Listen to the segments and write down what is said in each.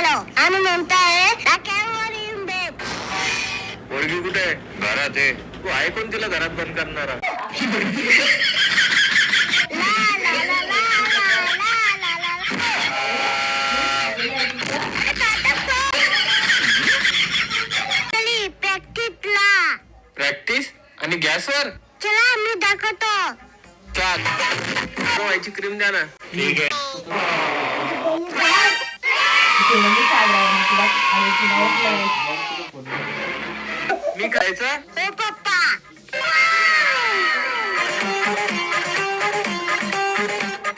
गेलो आम्ही म्हणताय मुलगी कुठे? घरात आहे. तू आहे कोण तिला घरात बंद करणार प्रॅक्टिस आणि गॅसवर चला मी दाखवतो. चाल. हो, पोहायची क्रीम द्या ना. ठीक आहे. मी खायचा हो पप्पा.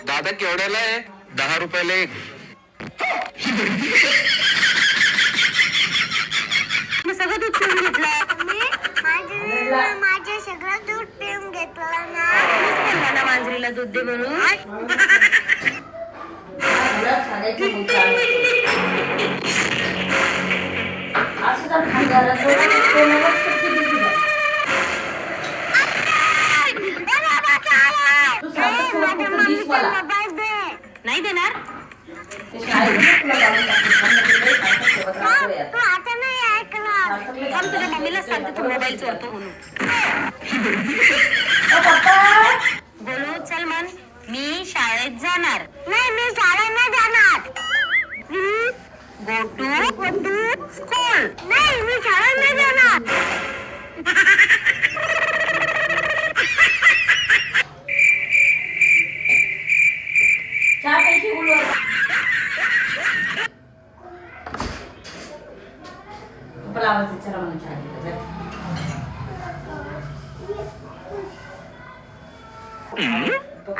दादा केवढ्याला आहे? दहा रुपयाला एक.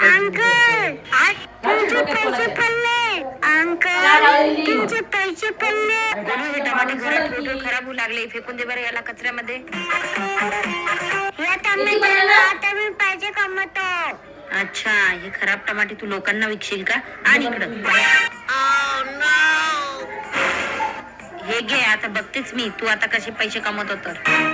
अंकल तुमचे पैसे पडले अंकल. तुमचे पैसे पडले. टमाटे घरात खराब होऊ लागले फेकून दे बरं याला कचऱ्यामध्ये. खराब टमाटे तू लोकांना विकशील का? आणि इकडं. हे घे आता बघतेच मी. तू आता कसे पैसे कमवतो तर.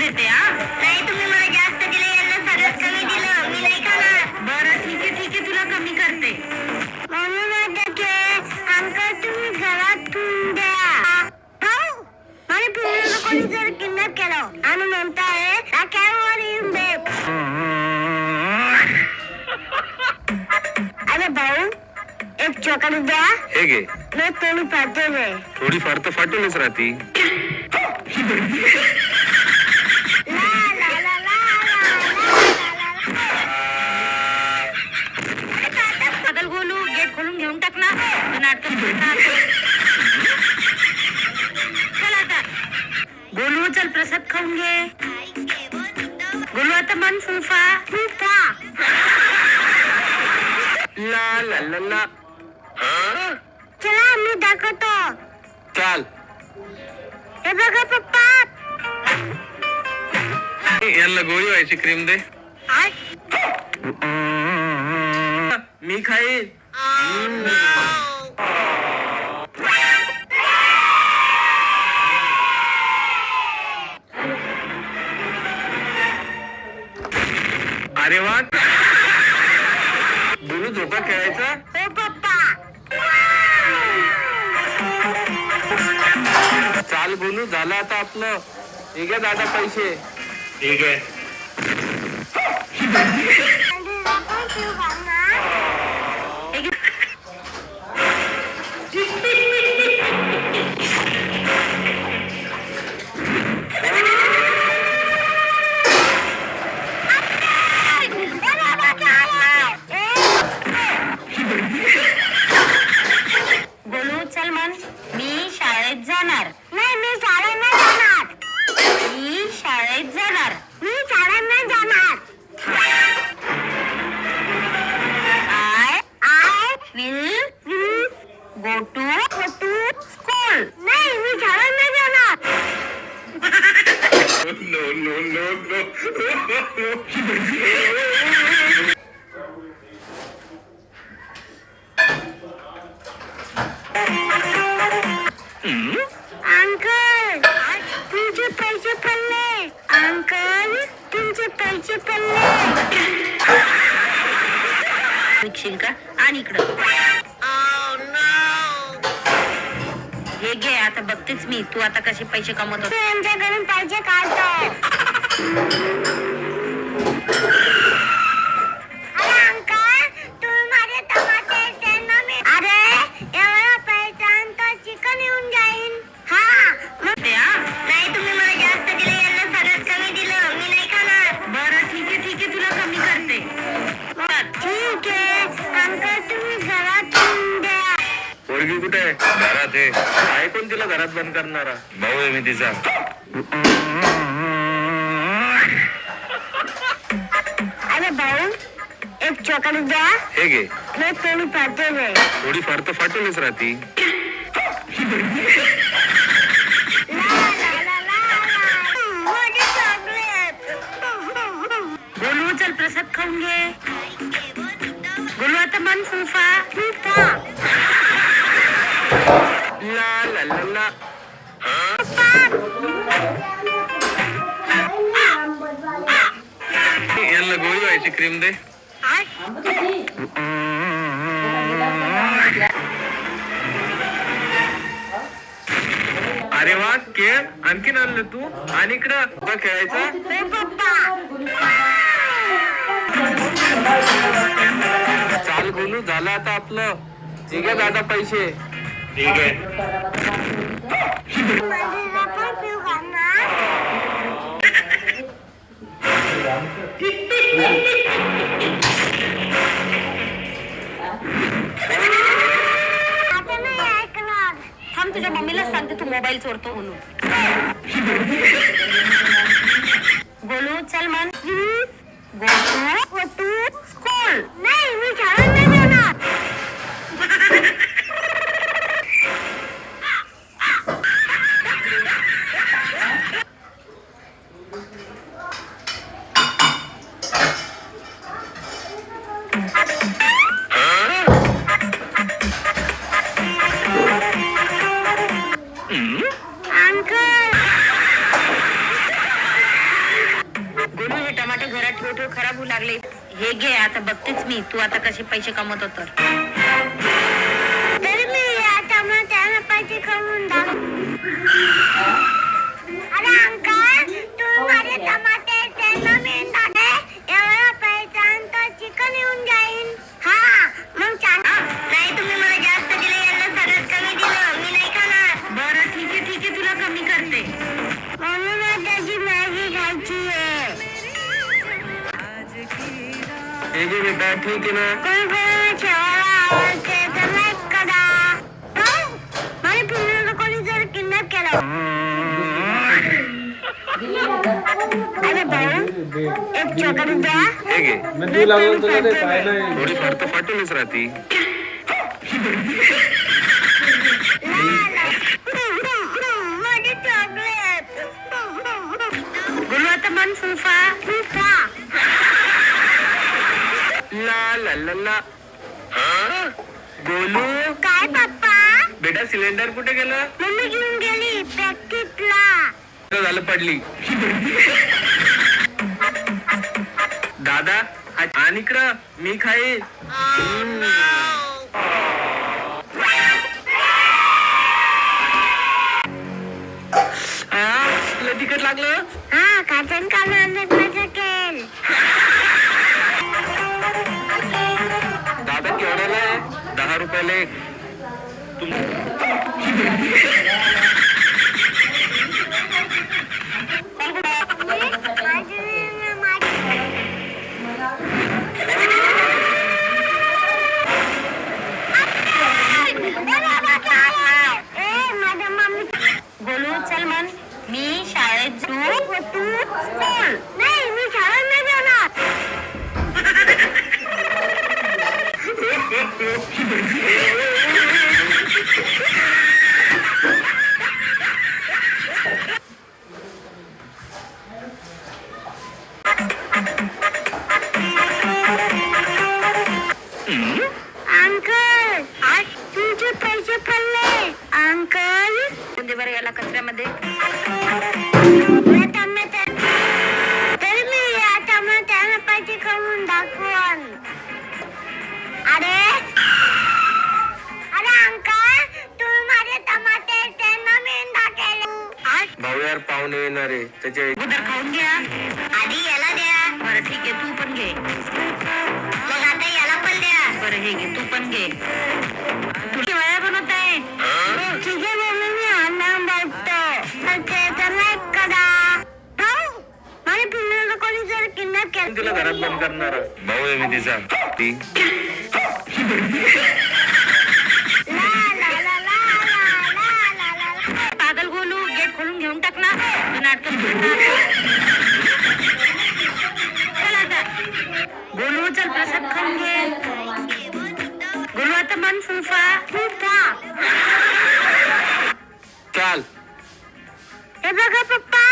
देते हा? नाही तुम्ही मला जास्त दिलं यांना सगळ्यात कमी दिलं. मी नाही खाणार. बरं ठीक आहे ठीक आहे तुला कमी करते. म्हणून आता ते अंकल तुम्ही घरात ठेवून द्या. हो? माझ्या पिल्लूला कोणी जर किडनॅप केलं आणि म्हणताय येऊन दे. अरे भाऊ एक चॉकलेट द्या हे घे. मी थोडी पाठवले थोडीफार तर फाटूनच राहती. गोलू चल प्रसाद खाऊन घे. गोलू आता मन फुफा. फुफा. ला ला ला ला. चला मी दाखवतो. चाल. हे बघा पप्पा. यांना गोळी व्हायची क्रीम दे. मी खाईन. झालं आता आपलं. ठीक आहे दादा पैसे. ठीक आहे. मन मी शाळेत जाणार. नाही मी शाळेत नाही जाणार. मी शाळेत जाणार. तू आता कसे पैसे कमवत? तू यांच्याकडून पैसे काढतो घरात आहे कोण तिला घरात बंद करणारा? भाऊ आहे मी तिचा. अरे भाऊ एक चॉकलेट द्या. हे घे. मी थोडी आहे. फार तर फाटूनच राहती. गोलू चल प्रसाद खाऊन घे. गोलू आता मन फुफा ला ला ला ला. यांना गोळी व्हायची क्रीम दे. अरे वा खेळ. आणखीन आणलं तू. आणि इकडं तुला खेळायचं. चाल बोलू झालं आता आपलं. ठीक आहे दादा पैसे. ठीक आहे आता नाही ऐकणार थांब तुझ्या मम्मीला सांगते तू मोबाईल चोरतो म्हणून गोलू चल मन गोलू तू स्कूल हे घे आता बघतेच मी. तू आता कसे पैसे कमवत होत तरी मी आता मग त्याला पैसे अरे अंकल तू माझे टमाटे त्यांना मी दादे एवढा पैसा आणतो चिकन येऊन जाईल. हा मग चाल एक चॉकलेट द्या हे? घे मी पण पाठवलंय. थोडी फार तर फाटूनच राहती माझे चॉकलेट गोलू आता मन फुफा ला ला ला ला हा? गोलू? काय पप्पा? बेटा सिलेंडर कुठे गेलं? मम्मी घेऊन गेली प्रॅक्टिसला बरं झालं पडली. दादा आणि मी खाईन हा, तुला तिकट लागलं? हा काचन काढून केवढ्याला दहा रुपयाला एक. गोलू चल मन मी शाळेत जाऊ. तू नाही अंकल आज तुझे पैसे पडले. अंकल? बरं याला कचऱ्यामध्ये? येणार. आहे त्याच्या खाऊन घ्या. आधी याला द्या. बरं ठीक आहे तू पण घे. मग आता याला पण द्या. बरं हे घे तू पण घे. तू केवळ्या बनवत आहे. ठीक आहे मम्मी मी अन्न बघतो करा. पिल्लूला कोणी जर किडनॅप केलं. तिला घरात बंद करणार. भाऊ आहे मी तिचा. ती? खोलून घेऊन टाक ना. नाटक गोलू चल प्रसाद खाऊन घे. गोलू आता मन फुफा. फुफा. चाल. हे बघा पप्पा.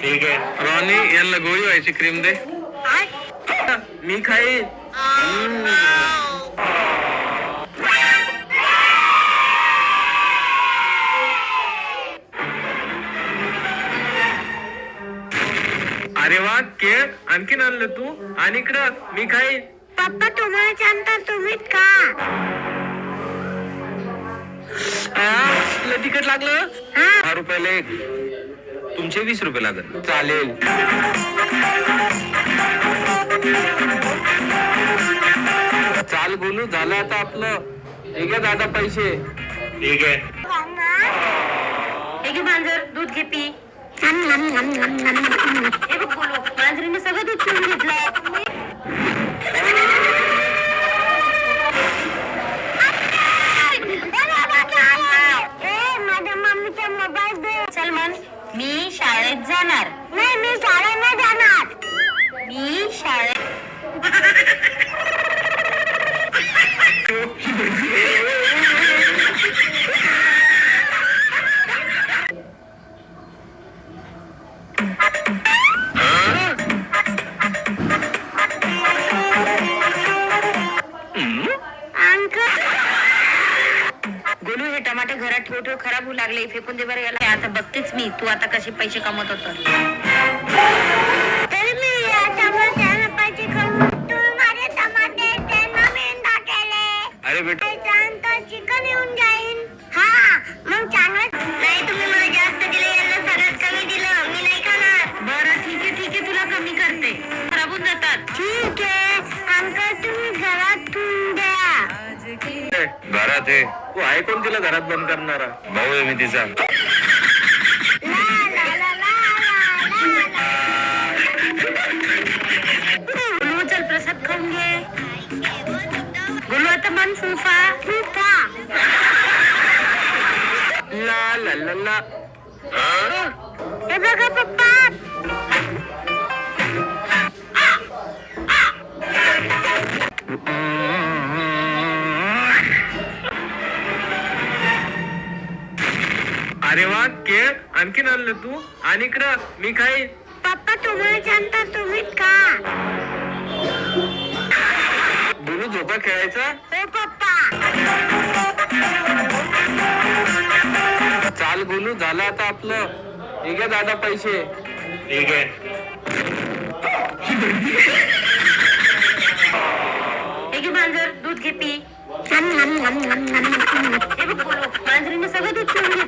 ठीक आहे. रॉनी यांना गोळी व्हायची क्रीम दे. मी खाई केळ आणखीन आणलं तू? आणि इकडं मी खाईन पप्पा तुम्हाला सांगता तुम्हीच का? आ, तुला तिकट लागलं? हा. दहा रुपयाला एक तुमचे वीस रुपये लागत चालेल. चाल बोलू झालं आता आपलं. ठीक आहे दादा पैसे. ठीक आहे हे घे मांजर दूध घे पी. हे बघ मांजरीने सगळं दूध पिऊन घेतलं. ए, मी शाळेत जाणार. नाही मी शाळेत नाही जाणार. मी शाळेत टमाटे खराब होऊ लागले फेकून दे बरं याला. आता बघतेच मी तू आता कसे पैसे कमवत होता कोण तिला घरात बंद करणारा भाऊ आहे मी तिचा ला ला ला ला ला ला गोलू चल प्रसाद खाऊन घे गोलू आता मन फुफा फुफा ला ला ला ला हे बघा पप्पा अरे आणखीन आणलं तू? आणि इकडं मी खाईन पप्पा तुम्हाला तुम्हीच का? बोलू झोपा खेळायचा? हो पप्पा. चाल बोलू झालं आता आपलं. ठीक आहे दादा पैसे. ठीक आहे हे घे मांजर दूध घे पी. हे बघ गोलू मांजरीने सगळं दूध पिऊन घेतलं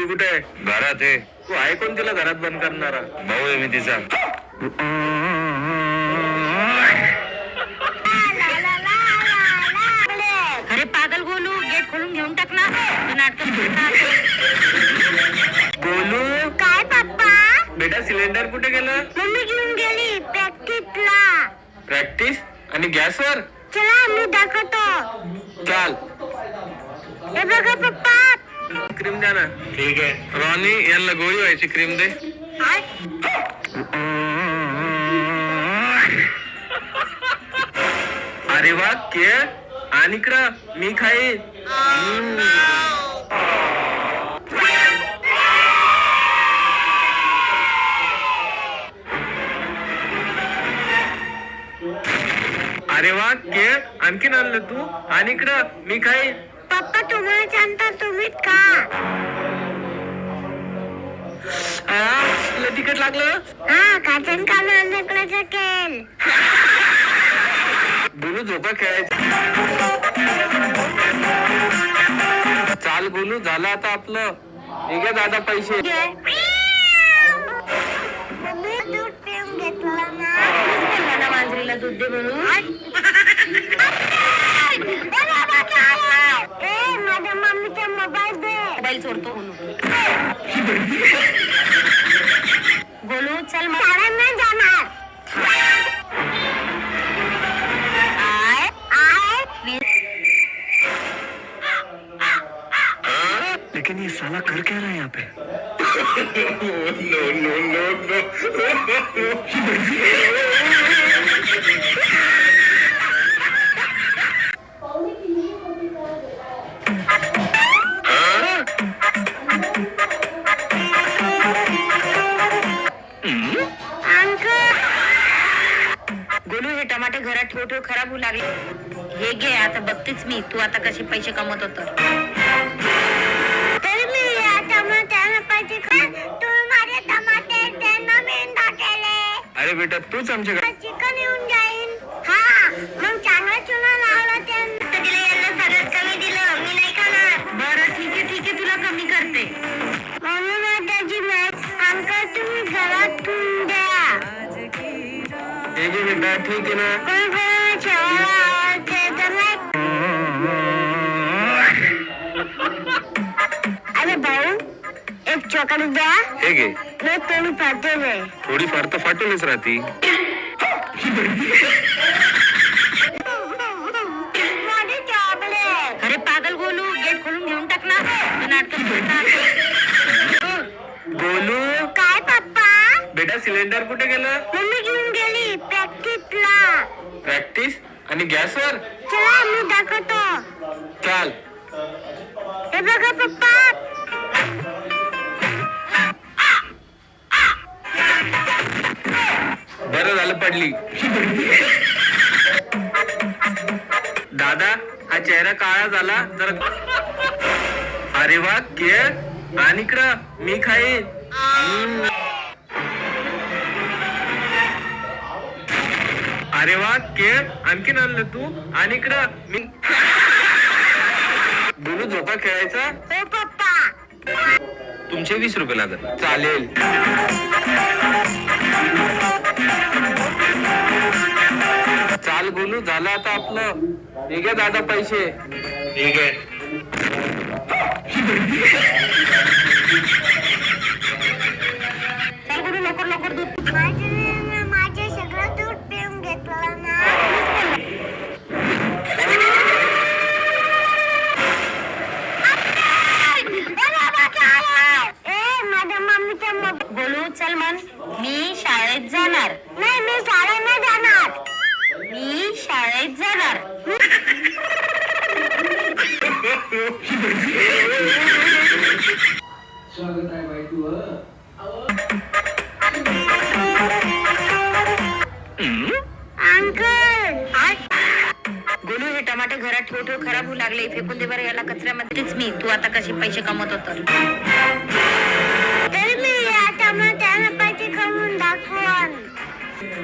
पोरगी कुठे आहे? घरात आहे. तू आहे कोण तिला घरात बंद करणारा? भाऊ आहे मी तिचा. अरे पागल गोलू गेट खोलून घेऊन टाक ना. तू नाटक गोलू? काय पप्पा? बेटा सिलेंडर कुठे गेलं? मम्मी घेऊन गेली प्रॅक्टिसला प्रॅक्टिस आणि गॅसवर चला मी दाखवतो. चाल. हे बघा पप्पा क्रीम द्या ना. ठीक आहे. रॉनी यांना गोळी व्हायची क्रीम दे. अरे वा के आणि इकडं मी खाई. अरे वा के आणखीन आणलं तू? आणि इकडं मी खाई. पप्पा तुम्हाला सांगता तुम्हीच का? तुला तिकट लागलं? हा काचन कालून नकलाचं केल बोलू झोका खेळायचा. चाल बोलू झालं आता आपलं. हे घ्या दादा पैसे. मम्मी दूध पिऊन घेतलं ना. मांजरीला दूध दे म्हणून माझ्या मम्मीचा मोबाईल दे. मोबाईल चोरतो. गोलू चल मग. घे मी कोणी पाठवलंय थोडीफार तर फाटूनच राहती अरे पागल गोलू गेट खोलून घेऊन टाक ना नाटक गोलू काय पप्पा बेटा सिलेंडर कुठे गेलं मम्मी घेऊन गेली प्रॅक्टिसला प्रॅक्टिस आणि गॅसवर चला मी दाखवतो चाल हे बघा पप्पा बरं झालं पडली. दादा हा चेहरा काळा झाला तर अरे वा के आणि इकडं मी खाईन. अरे वा के आणखीन आणलं तू. आणि इकडं मी बोलू झोका खेळायचा? हो पप्पा. तुमचे वीस रुपये लागत. चालेल. चाल बोलू झालं आता आपलं. ठीक आहे दादा पैसे. ठीक आहे कसे पैसे कमवत होत? तरी मी या टमाट्याला पैसे कमवून दाखवून.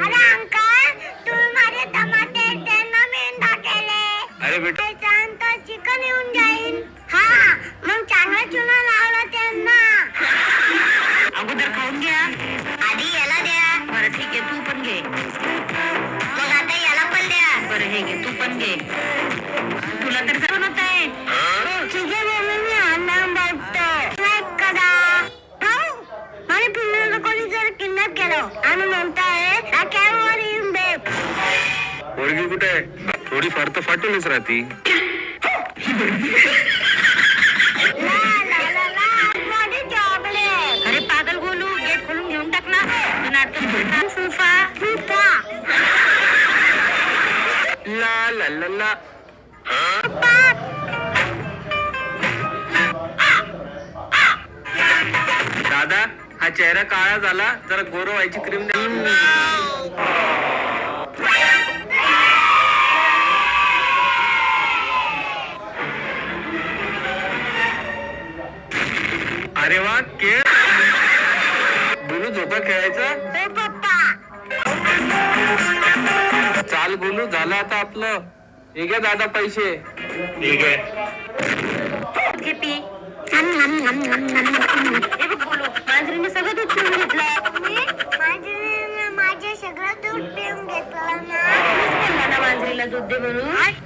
अरे अंकल तुम्ही माझे टमाटे त्यांना मेंढा केले अरे बेटा. चिकन येऊन जाईल. हा मग चांगला चुना आहे थोडी फार तर फाटूनच राहती. ला ला ला ला माझी चॉकलेट अरे पागल गोलू गेट खोलून घेऊन टाक ना. तू नाटक करता फुफा फुफा. ला ला ला ला. दादा हा चेहरा काळा झाला जरा गोरो व्हायची क्रीम द्या. आता आपलं हे घ्या दादा पैसे. ठीक आहे. घे पी नम नम नम नम नम नम बघ गोलू मांजरीने सगळं दूध पिऊन घेतलं. मी माझे माझे सगळं दूध पिऊन घेतलं ना. बोलला ना मांजरीला दूध दे म्हणून?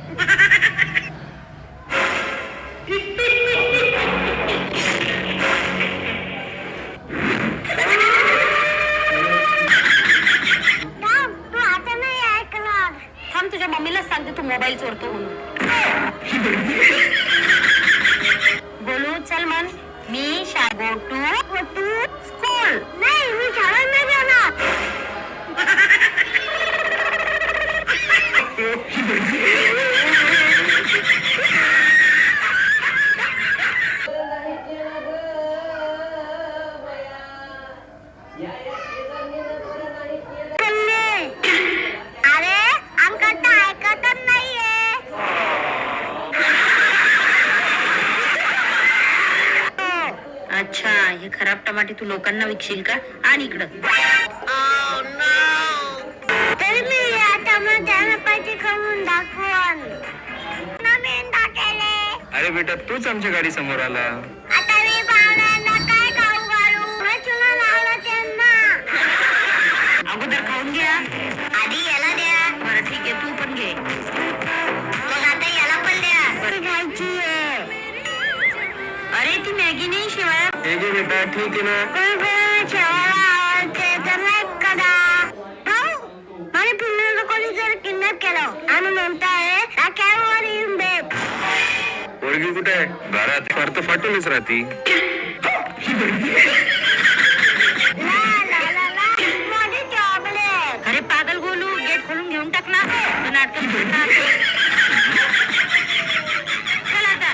टमाटे तू लोकांना विकशील का? आणि इकडं. तरी मी या टमाट्याला पैसे दाखवून. अरे बेटा तूच आमच्या गाडी समोर आला. म्हणताय हा कॅमेरावर येऊन दे पोरगी कुठे आहे? घरात. फार तर फाटूनच राहती. ला ला ला ला माझी चॉकलेट अरे पागल गोलू गेट खोलून घेऊन टाक ना. तू नाटक करता चल आता.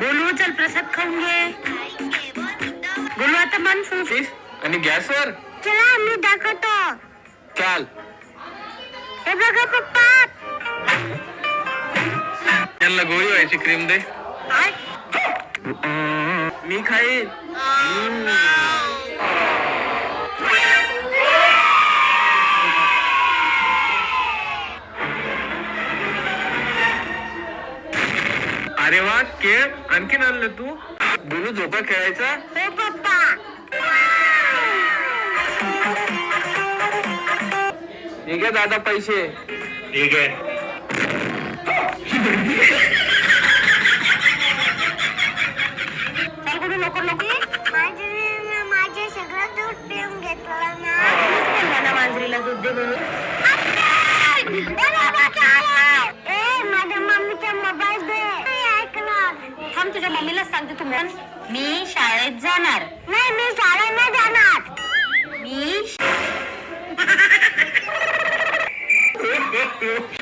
गोलू चल प्रसाद खाऊन घे. गोलू आता मन फुफ फिश आणि गॅसवर चला मी दाखवतो. चाल. हे बघा पप्पा. त्यांना गोळी व्हायची क्रीम दे. मी खाईन. अरे वा केळ आणखीन आणलं तू? बोलू झोका खेळायचा? हो पप्पा. हे घ्या दादा पैसे. ठीक आहे मांजरीला दूध दे म्हणून थांब तुझ्या मम्मीला सांगते तू म्हण मी शाळेत जाणार. नाही मी शाळेत नाही जाणार. मी